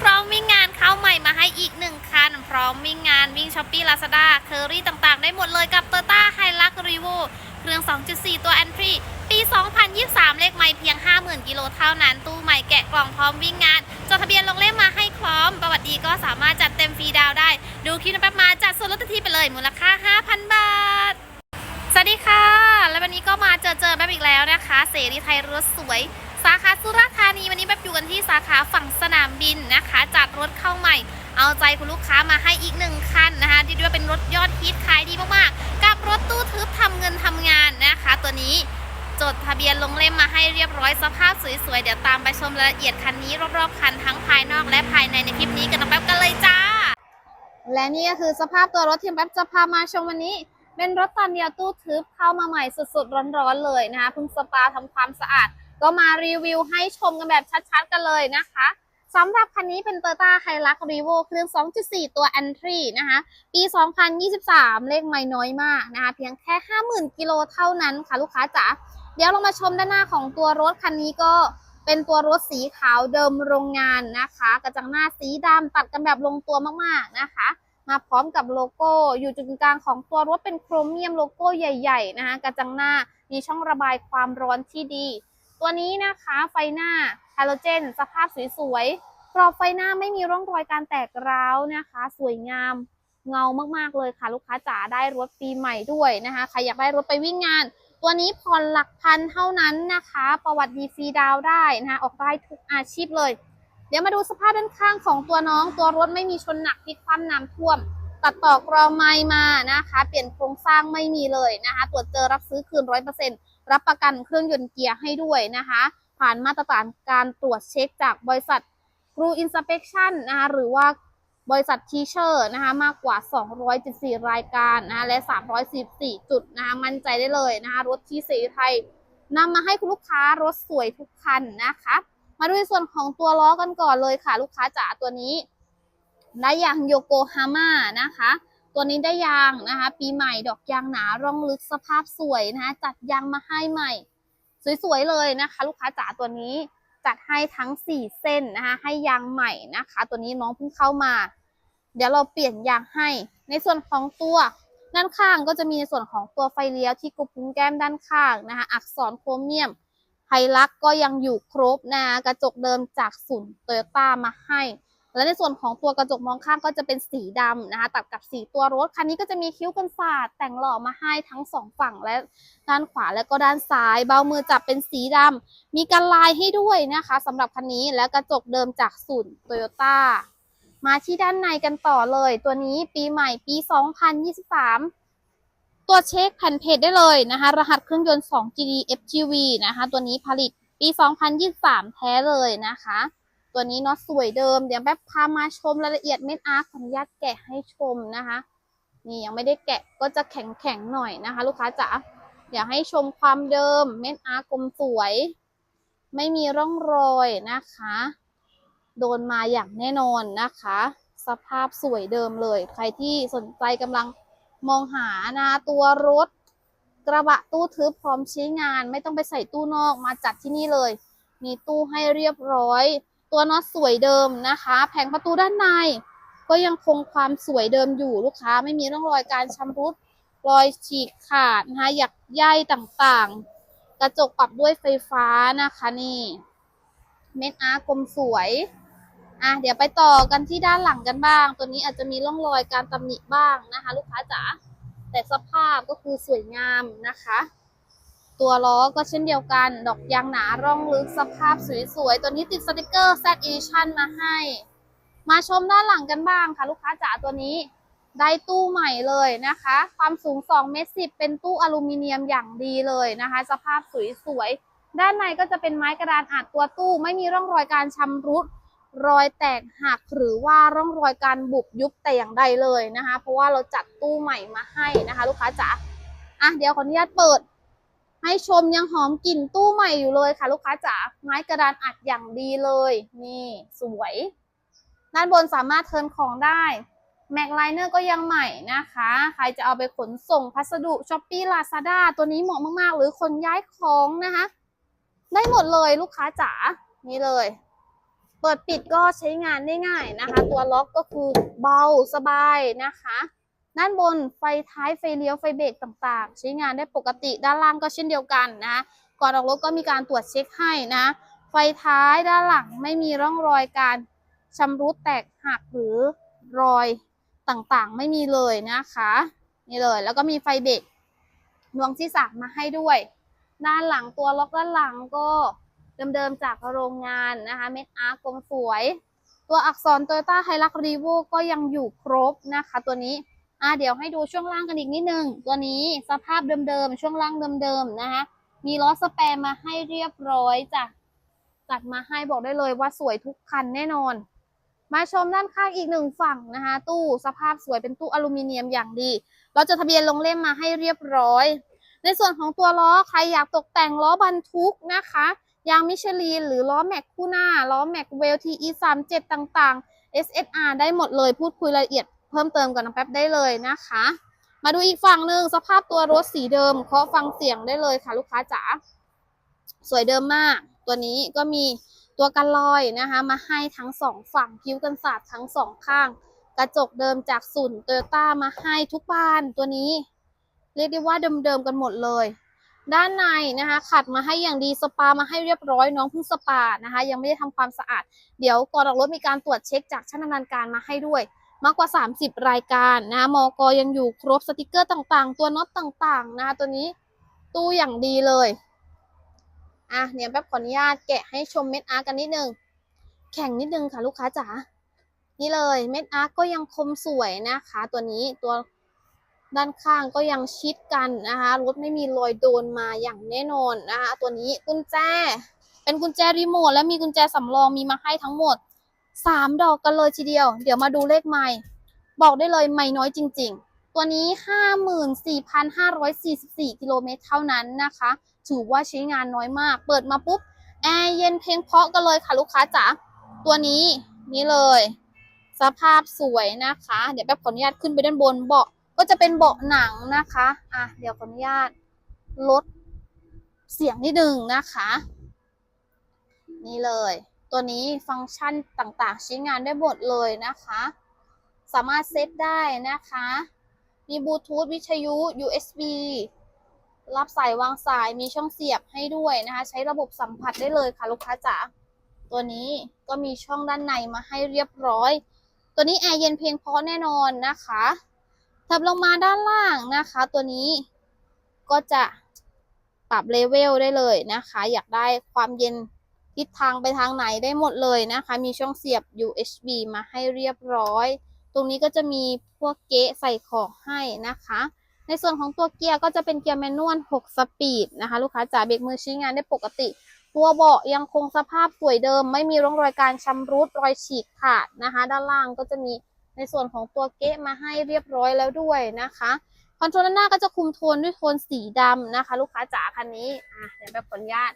พร้อมวิ่งงานเข้าใหม่มาให้อีกหนึ่งคัน พร้อมวิ่งงานวิ่งช้อปปี้ลาซาด้าเคอรี่ต่างๆ ได้หมดเลยกับ t o y ต้าไฮลักรีโวเครื่อง 2.4 ตัว Entry ปี 2023 เลขไม่เพียง 50,000 กิโลเท่านั้น ตู้ใหม่แกะกล่องพร้อมวิ่งงาน จดทะเบียนลงเล่มมาให้พร้อม ประวัติดีก็สามารถจัดเต็มฟรีดาวได้ ดูคลิปนั้นแป๊บมาจัดส่วนลดทันทีไปเลย มูลค่า 5,000 บาท สวัสดีค่ะ และวันนี้ก็มาเจอเจอแบบอีกแล้วนะคะ เสรีไทยรถสวย สาขาสุราษฎร์ธานีวันนี้แบบอยู่กันที่สาขาฝั่งสนามบินนะคะจัดรถเข้าใหม่ เอาใจคุณลูกค้ามาให้อีกหนึ่งคันนะคะที่เรียกว่าเป็นรถยอดฮิตขายดีมากๆ กับรถตู้ทึบทำเงินทำงานนะคะ ตัวนี้จดทะเบียนลงเล่มมาให้เรียบร้อยสภาพสวยๆ เดี๋ยวตามไปชมรายละเอียดคันนี้รอบๆคันทั้งภายนอกและภายในในคลิปนี้กันน้องแป๊บกันเลยจ้า และนี่ก็คือสภาพตัวรถที่แป๊บจะพามาชมวันนี้ เป็นรถตอนเดียวตู้ทึบเข้ามาใหม่สดๆร้อนๆเลยนะคะเพิ่งสปาทำความสะอาด ก็มารีวิวให้ชมกันแบบชัดๆกันเลยนะคะสำหรับคันนี้เป็น t o y ต้าไฮรักรีโวเครื่อง 2.4 ตัว Entry นะคะ ปี 2023 เลขไม่น้อยมากนะคะ เพียงแค่ 50,000 กิโลเท่านั้นค่ะลูกค้าจ๋า เดี๋ยวเรามาชมด้านหน้าของตัวรถคันนี้ก็เป็นตัวรถสีขาวเดิมโรงงานนะคะ กระจังหน้าสีดำตัดกันแบบลงตัวมากๆนะคะ มาพร้อมกับโลโก้อยู่จุดกลางของตัวรถเป็นโครเมียมโลโก้ใหญ่ ๆ นะคะ กระจังหน้ามีช่องระบายความร้อนที่ดี ตัวนี้นะคะไฟหน้าฮาโลเจน สภาพสวยๆกรอบไฟหน้าไม่มีร่องรอยการแตกร้าวนะคะ สวยงามเงามากๆเลยค่ะ ลูกค้าจ๋าได้รถปีใหม่ด้วยนะคะใครอยากได้รถไปวิ่งงาน ตัวนี้ผ่อนหลักพันเท่านั้นนะคะ ประวัติดีฟรีดาวได้นะคะออกได้ทุกอาชีพเลย เดี๋ยวมาดูสภาพด้านข้างของตัวน้อง ตัวรถไม่มีชนหนักพลิกคว่ำน้ำท่วม ตัดต่อกรอไม้มานะคะ เปลี่ยนโครงสร้างไม่มีเลยนะคะ ตรวจเจอรับซื้อคืนร้อยเปอร์เซ็นต์ รับประกันเครื่องยนต์เกียร์ให้ด้วยนะคะ ผ่านมาตรฐานการตรวจเช็คจากบริษัท c r u Inspection นะคะหรือว่าบริษัททีเชอร์นะคะมากกว่า214รายการนะคะและ 314 จุดนะคะมั่นใจได้เลยนะคะรถที่เสรีไทยนำมาให้คุณลูกค้ารถสวยทุกคันนะคะ มาดูในส่วนของตัวล้อกันก่อนเลยค่ะ ลูกค้าจ๋าตัวนี้ได้ยางโยโกฮาม่านะคะ ตัวนี้ได้ยางนะคะ ปีใหม่ดอกยางหนาร่องลึกสภาพสวยนะคะ จัดยางมาให้ใหม่ สวยๆเลยนะคะ ลูกค้าจ๋าตัวนี้จัดให้ทั้ง 4 เส้นนะคะ ให้ยางใหม่นะคะ ตัวนี้น้องเพิ่งเข้ามา เดี๋ยวเราเปลี่ยนยางให้ ในส่วนของตัวด้านข้างก็จะมีในส่วนของตัวไฟเลี้ยวที่กระพุ้งแก้มด้านข้างนะคะ อักษรโครเมียมไฮลักก็ยังอยู่ครบนะคะกระจกเดิมจากศูนย์โตโยต้ามาให้ และในส่วนของตัวกระจกมองข้างก็จะเป็นสีดำนะคะ ตัดกับสีตัวรถ คันนี้ก็จะมีคิ้วกันศาสตร์แต่งหล่อมาให้ทั้งสองฝั่งและด้านขวาและก็ด้านซ้าย เบามือจับเป็นสีดำ มีกันลายให้ด้วยนะคะสำหรับคันนี้ และกระจกเดิมจากศูนย์โตโยต้ามาที่ด้านในกันต่อเลย ตัวนี้ปีใหม่ปี 2023 ตัวเช็คแผ่นเพจได้เลยนะคะ รหัสเครื่องยนต์ 2 GD FGV นะคะ ตัวนี้ผลิตปี 2023 แท้เลยนะคะ ตัวนี้เนาะสวยเดิม เดี๋ยวแป๊บพามาชมรายละเอียดเม็ดอาร์ขออนุญาตแกะให้ชมนะคะ นี่ยังไม่ได้แกะก็จะแข็งแข็งๆหน่อยนะคะ ลูกค้าจ๋าเดี๋ยวให้ชมความเดิมเม็ดอาร์กลมสวย ไม่มีร่องรอยนะคะ โดนมาอย่างแน่นอนนะคะ สภาพสวยเดิมเลย ใครที่สนใจกำลังมองหานะตัวรถกระบะตู้ทึบพร้อมใช้งาน ไม่ต้องไปใส่ตู้นอกมาจัดที่นี่เลย มีตู้ให้เรียบร้อย ตัวน็อตสวยเดิมนะคะ แผงประตูด้านใน ก็ยังคงความสวยเดิมอยู่ลูกค้า ไม่มีร่องรอยการชำรุดรอยฉีกขาดนะคะหยักใยต่างๆ กระจกปรับด้วยไฟฟ้านะคะนี่เม็ดอาร์กลมสวยอะเดี๋ยวไปต่อกันที่ด้านหลังกันบ้าง ตัวนี้อาจจะมีร่องรอยการตำหนิบ้างนะคะ ลูกค้าจ๋าแต่สภาพก็คือสวยงามนะคะ ตัวล้อก็เช่นเดียวกัน ดอกยางหนาร่องลึกสภาพสวยๆ ตัวนี้ติดสติกเกอร์ Z Edition มาให้ มาชมด้านหลังกันบ้างค่ะ ลูกค้าจ๋าตัวนี้ ได้ตู้ใหม่เลยนะคะ ความสูง2เมตร10 เป็นตู้อลูมิเนียมอย่างดีเลยนะคะ สภาพสวยๆ ด้านในก็จะเป็นไม้กระดานอัดตัวตู้ไม่มีร่องรอยการชำรุดรอยแตกหักหรือว่าร่องรอยการบุบยุบแต่อย่างใดเลยนะคะ เพราะว่าเราจัดตู้ใหม่มาให้นะคะ ลูกค้าจ๋าอะเดี๋ยวขออนุญาตเปิด ให้ชมยังหอมกลิ่นตู้ใหม่อยู่เลยค่ะ ลูกค้าจ๋าไม้กระดานอัดอย่างดีเลย นี่ สวย ด้านบนสามารถเทินของได้แม็กไลเนอร์ก็ยังใหม่นะคะ ใครจะเอาไปขนส่งพัสดุช้อปปี้ลาซาด้าตัวนี้เหมาะมาก ๆ หรือคนย้ายของนะคะ ได้หมดเลยลูกค้าจ๋านี่เลย เปิดปิดก็ใช้งานได้ง่ายนะคะ ตัวล็อกก็คือเบาสบายนะคะ ด้านบนไฟท้ายไฟเลี้ยวไฟเบรกต่างๆ ใช้งานได้ปกติด้านล่างก็เช่นเดียวกันนะ ก่อนออกรถก็มีการตรวจเช็คให้นะ ไฟท้ายด้านหลังไม่มีร่องรอยการชำรุดแตกหักหรือรอยต่างๆ ไม่มีเลยนะคะนี่เลย แล้วก็มีไฟเบรกดวงที่สามมาให้ด้วย ด้านหลังตัวล็อกด้านหลังก็เดิมๆจากโรงงานนะคะเม็ดอาร์กลมสวย ตัวอักษร Toyota h i l u x r e v o ก็ยังอยู่ครบนะคะตัวนี้ อ่าเดี๋ยวให้ดูช่วงล่างกันอีกนิดนึง ตัวนี้สภาพเดิมๆ ช่วงล่างเดิมๆ นะคะ มีล้อสแปรมาให้เรียบร้อยจ้ะ จัดมาให้บอกได้เลยว่าสวยทุกคันแน่นอน มาชมด้านข้างอีกหนึ่งฝั่งนะคะ ตู้สภาพสวยเป็นตู้อลูมิเนียมอย่างดี เราจะทะเบียนลงเล่มมาให้เรียบร้อย ในส่วนของตัวล้อใครอยากตกแต่งล้อบรรทุกนะคะ ยางมิชลินหรือล้อแม็กคู่หน้า ล้อแม็กเวลทีอีสามเจ็ดต่างๆ SSR ได้หมดเลยพูดคุยรายละเอียด เพิ่มเติมกับน้องแป๊บได้เลยนะคะ มาดูอีกฝั่งหนึ่งสภาพตัวรถสีเดิมเคาะฟังเสียงได้เลยค่ะ ลูกค้าจ๋าสวยเดิมมาก ตัวนี้ก็มีตัวกันลอยนะคะ มาให้ทั้งสองฝั่งคิ้วกันศาสตร์ทั้งสองข้าง กระจกเดิมจากศูนย์โตโยต้ามาให้ทุกบานตัวนี้ เรียกได้ว่าเดิมๆกันหมดเลยด้านในนะคะ ขัดมาให้อย่างดีสปามาให้เรียบร้อยน้องเพิ่งสปานะคะ ยังไม่ได้ทำความสะอาด เดี๋ยวก่อนออกรถมีการตรวจเช็คจากช่างดำเนินการมาให้ด้วย มากกว่า 30 รายการนะมอกยังอยู่ครบสติกเกอร์ต่างๆ ตัวน็อตต่างๆนะตัวนี้ตู้อย่างดีเลยอะเนี่ยแป๊บขออนุญาตแกะให้ชมเม็ดอาร์กันนิดนึง แข็งนิดนึงค่ะลูกค้าจ๋านี่เลยเม็ดอาร์ก็ยังคมสวยนะคะ ตัวนี้ตัวด้านข้างก็ยังชิดกันนะคะรถไม่มีรอยโดนมาอย่างแน่นอนนะคะตัวนี้กุญแจ เป็นกุญแจรีโมทและมีกุญแจสำรองมีมาให้ทั้งหมด สามดอกกันเลยทีเดียว เดี๋ยวมาดูเลขไม่บอกได้เลยไม่น้อยจริง ๆ ตัวนี้ 54,544 กิโลเมตรเท่านั้นนะคะ ถือว่าใช้งานน้อยมาก เปิดมาปุ๊บ แอร์เย็นเพลงเพาะกันเลยค่ะลูกค้าจ๋า ตัวนี้นี่เลย สภาพสวยนะคะ เดี๋ยวแป๊บขออนุญาตขึ้นไปด้านบนเบาะก็จะเป็นเบาะหนังนะคะ อะ เดี๋ยวขออนุญาตลดเสียงนิดนึงนะคะ นี่เลย ตัวนี้ฟังก์ชันต่างๆ ใช้งานได้หมดเลยนะคะ สามารถเซตได้นะคะ มีบลูทูธวิทยุ USB รับสายวางสายมีช่องเสียบให้ด้วยนะคะ ใช้ระบบสัมผัสได้เลยค่ะลูกค้าจ๋าตัวนี้ก็มีช่องด้านในมาให้เรียบร้อย ตัวนี้แอร์เย็นเพียงพอแน่นอนนะคะถับลงมาด้านล่างนะคะ ตัวนี้ก็จะปรับเลเวลได้เลยนะคะ อยากได้ความเย็น ทิศทางไปทางไหนได้หมดเลยนะคะ มีช่องเสียบ USB มาให้เรียบร้อย ตรงนี้ก็จะมีพวกเก๊ะใส่ของให้นะคะ ในส่วนของตัวเกียร์ก็จะเป็นเกียร์แมนนวล 6 สปีดนะคะ ลูกค้าจ๋าเบรกมือใช้งานได้ปกติ ตัวเบาะยังคงสภาพสวยเดิม ไม่มีร่องรอยการชำรุดรอยฉีกขาดนะคะ ด้านล่างก็จะมีในส่วนของตัวเก๊ะมาให้เรียบร้อยแล้วด้วยนะคะคอนโทรลหน้าก็จะคุมโทนด้วยโทนสีดำนะคะ ลูกค้าจ๋าคันนี้อะเดี๋ยวแบบขออนุญาต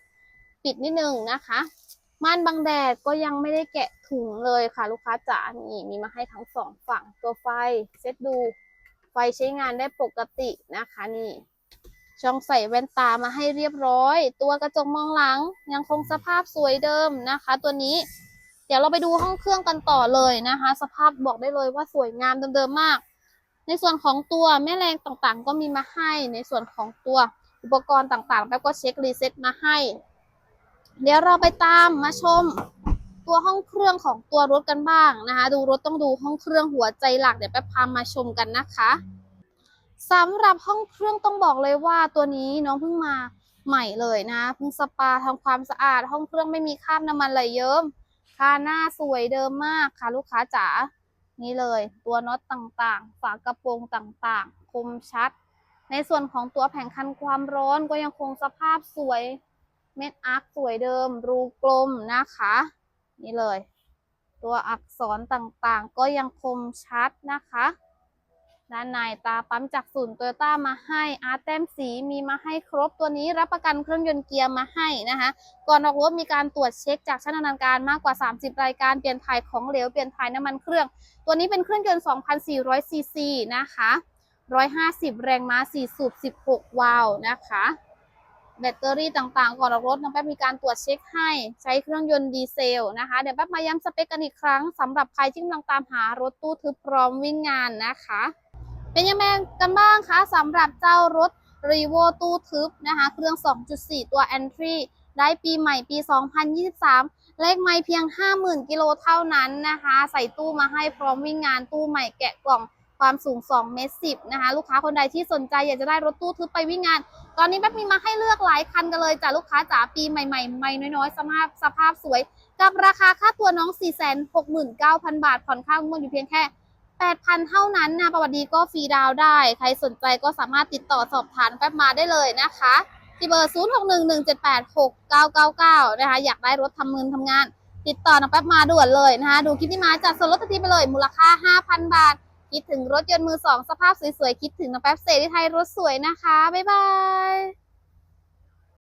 ปิดนิดนึงนะคะม่านบังแดดก็ยังไม่ได้แกะถุงเลยค่ะ ลูกค้าจ๋านี่มีมาให้ทั้งสองฝั่งตัวไฟเซตดูไฟใช้งานได้ปกตินะคะนี่ ช่องใส่แว่นตามาให้เรียบร้อย ตัวกระจกมองหลังยังคงสภาพสวยเดิมนะคะ ตัวนี้ เดี๋ยวเราไปดูห้องเครื่องกันต่อเลยนะคะ สภาพบอกได้เลยว่าสวยงามเดิมๆมาก ในส่วนของตัวแม่แรงต่างๆ ก็มีมาให้ในส่วนของตัวอุปกรณ์ต่างๆแล้วก็เช็ครีเซ็ตมาให้ เดี๋ยวเราไปตามมาชมตัวห้องเครื่องของตัวรถกันบ้างนะคะ ดูรถต้องดูห้องเครื่องหัวใจหลักเดี๋ยวไปพามาชมกันนะคะสำหรับห้องเครื่องต้องบอกเลยว่าตัวนี้น้องเพิ่งมาใหม่เลยนะเพิ่งสปาทำความสะอาด ห้องเครื่องไม่มีคราบน้ำมันไหลเยิ้มค่าหน้าสวยเดิมมากค่ะลูกค้าจ๋านี่เลย ตัวน็อตต่างๆ ฝากระโปรงต่างๆ คมชัด ในส่วนของตัวแผงคันความร้อนก็ยังคงสภาพสวย เม็ดอาร์คสวยเดิม รูกลมนะคะ นี่เลย ตัวอักษรต่างๆ ก็ยังคมชัดนะคะ ด้านในตาปั๊มจากศูนย์โตโยต้ามาให้อาร์แต้มสีมีมาให้ครบตัวนี้รับประกันเครื่องยนต์เกียร์มาให้นะคะ ก่อนออกรถมีการตรวจเช็คจากช่างดำเนินการมากกว่า 30 รายการเปลี่ยนถ่ายของเหลวเปลี่ยนถ่ายน้ำมันเครื่อง ตัวนี้เป็นเครื่องยนต์2,400ซีซีนะคะ150 แรงม้า4สูบ16 วาล์วนะคะ แบตเตอรี่ต่างๆ ก่อนออกรถน้องแป๊บมีการตรวจเช็คให้ใช้เครื่องยนต์ดีเซลนะคะ เดี๋ยวแป๊บมาย้ำสเปคกันอีกครั้งสำหรับใครที่กำลังตามหารถตู้ทึบพร้อมวิ่งงานนะคะ เป็นยังไงกันบ้างคะสำหรับเจ้ารถ r e v o ตู้ทึบนะคะ เครื่อง 2.4 ตัว Entry ได้ปีใหม่ปี 2023 เลขไม่เพียง 50,000 กิโลเท่านั้นนะคะ ใส่ตู้มาให้พร้อมวิ่งงานตู้ใหม่แกะกล่องความสูง2เมตร10นะคะ ลูกค้าคนใดที่สนใจอยากจะได้รถตู้ทึบไปวิ่งงาน ตอนนี้แป๊บมีมาให้เลือกหลายคันกันเลยจ้ะลูกค้าจ๋าปีใหม่ๆไม่น้อยๆสภาพสภาพสวย กับราคาค่าตัวน้อง 469,000 บาท ผ่อนค่างวดอยู่เพียงแค่ 8,000 เท่านั้นนะประวัติดีก็ฟรีดาวได้ ใครสนใจก็สามารถติดต่อสอบถามแป๊บมาได้เลยนะคะที่เบอร์ 0611786999 นะคะ อยากได้รถทำเงินทำงาน ติดต่อน้องแป๊บมาด่วนเลยนะคะ ดูคลิปที่มาจัดส่วนลดทันทีไปเลย มูลค่า 5,000 บาท คิดถึงรถยนต์มือสองสภาพสวยๆ คิดถึงน้องแป๊บเซรีไทยรถสวยนะคะ บ๊ายบาย